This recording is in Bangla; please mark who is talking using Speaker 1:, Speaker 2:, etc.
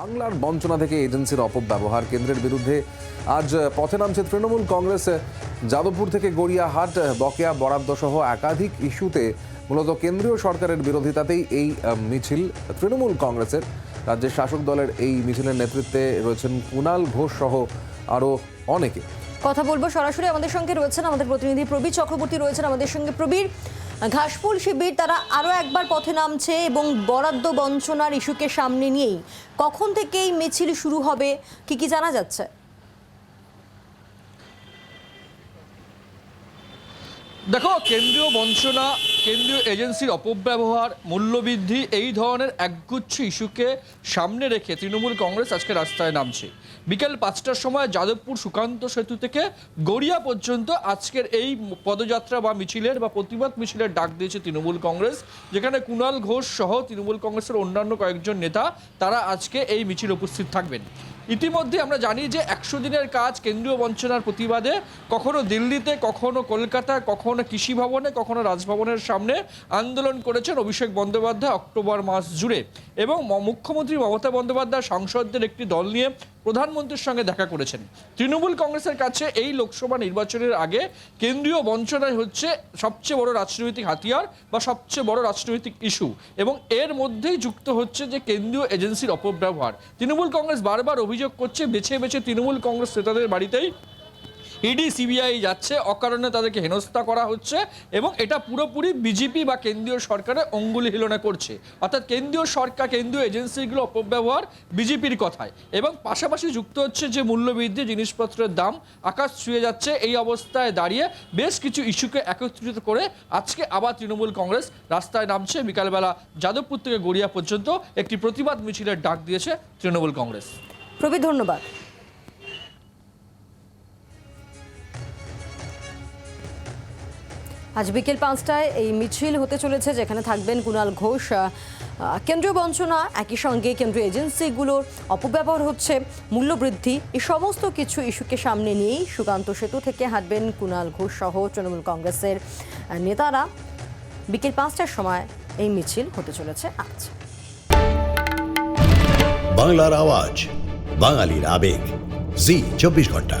Speaker 1: বাংলার বঞ্চনা থেকে এজেন্সির অপব্যবহার কেন্দ্রের বিরুদ্ধে আজ পথে নামছে তৃণমূল কংগ্রেস। যাদবপুর থেকে গড়িয়াহাট, বকেয়া বরাদ্দ সহ একাধিক ইস্যুতে মূলত কেন্দ্রীয় সরকারের বিরোধিতাতেই এই মিছিল তৃণমূল কংগ্রেসের। রাজ্যের শাসক দলের এই মিছিলের নেতৃত্বে রয়েছেন কুণাল ঘোষ সহ আরও অনেকে।
Speaker 2: কথা বলব সরাসরি আমাদের সঙ্গে রয়েছেন আমাদের প্রতিনিধি প্রবীর চক্রবর্তী, রয়েছেন আমাদের সঙ্গে প্রবীর। ঘাসফুল শিবির তারা আরও একবার পথে নামছে এবং বরাদ্দ বঞ্চনার ইস্যুকে সামনে নিয়েই কখন থেকে এই মিছিল শুরু হবে, কি কি জানা যাচ্ছে?
Speaker 3: দেখো, কেন্দ্রীয় বঞ্চনা কেন্দ্রীয় এজেন্সির অপব্যবহার, মূল্যবৃদ্ধি, এই ধরনের একগুচ্ছ ইস্যুকে সামনে রেখে তৃণমূল কংগ্রেস আজকে রাস্তায় নামছে। বিকেল পাঁচটার সময় যাদবপুর সুকান্ত সেতু থেকে গড়িয়া পর্যন্ত আজকের এই পদযাত্রা বা মিছিলের বা প্রতিবাদ মিছিলের ডাক দিয়েছে তৃণমূল কংগ্রেস, যেখানে কুণাল ঘোষ সহ তৃণমূল কংগ্রেসের অন্যান্য কয়েকজন নেতা, তারা আজকে এই মিছিল উপস্থিত থাকবেন। ইতিমধ্যে আমরা জানি যে একশো দিনের কাজ কেন্দ্রীয় বঞ্চনার প্রতিবাদে কখনো দিল্লিতে, কখনো কলকাতা, কখনো কৃষি ভবনে, কখনো রাজভবনের সামনে আন্দোলন করেছেন অভিষেক বন্দ্যোপাধ্যায় অক্টোবর মাস জুড়ে। এবং মুখ্যমন্ত্রী মমতা বন্দ্যোপাধ্যায় সাংসদদের একটি দল নিয়ে প্রধানমন্ত্রীর সঙ্গে দেখা করেছেন। তৃণমূল কংগ্রেসের কাছে এই লোকসভা নির্বাচনের আগে কেন্দ্রীয় বঞ্চনায় হচ্ছে সবচেয়ে বড় রাজনৈতিক হাতিয়ার বা সবচেয়ে বড় রাজনৈতিক ইস্যু এবং এর মধ্যেই যুক্ত হচ্ছে যে কেন্দ্রীয় এজেন্সির অপব্যবহার। তৃণমূল কংগ্রেস বারবার অভিযোগ করছে, বেছে বেছে তৃণমূল কংগ্রেস নেতাদের বাড়িতেই ইডি, সিবিআই যাচ্ছে। অকারণে তাদেরকে হেনস্থা করা হচ্ছে এবং এটা পুরোপুরি বিজেপি বা কেন্দ্রীয় সরকারের অঙ্গুলি হিলনা করছে। অর্থাৎ কেন্দ্রীয় সরকার, কেন্দ্রীয় এজেন্সিগুলো অপব্যবহার বিজেপির কথায়। এবং পাশাপাশি যুক্ত হচ্ছে যে মূল্যবৃদ্ধি, জিনিসপত্রের দাম আকাশ ছুঁয়ে যাচ্ছে এই অবস্থায় দাঁড়িয়ে বেশ কিছু ইস্যুকে একত্রিত করে আজকে আবার তৃণমূল কংগ্রেস রাস্তায় নামছে। বিকালবেলা যাদবপুর থেকে গড়িয়া পর্যন্ত একটি প্রতিবাদ মিছিলের ডাক দিয়েছে তৃণমূল কংগ্রেস।
Speaker 2: প্রবীর, ধন্যবাদ। আজ বিকেল পাঁচটায় এই মিছিল হতে চলেছে, যেখানে থাকবেন কুণাল ঘোষ। কেন্দ্রীয় বঞ্চনা, একই সঙ্গে কেন্দ্রীয় এজেন্সিগুলোর অপব্যবহার হচ্ছে, মূল্যবৃদ্ধি এই সমস্ত কিছু ইস্যুকে সামনে নিয়েই সুকান্ত সেতু থেকে হাঁটবেন কুণাল ঘোষ সহ তৃণমূল কংগ্রেসের নেতারা। বিকেল পাঁচটার সময় এই মিছিল হতে চলেছে আজ।
Speaker 4: বাংলার আওয়াজ, বাঙালির আবেগ। জি, চব্বিশ ঘণ্টা।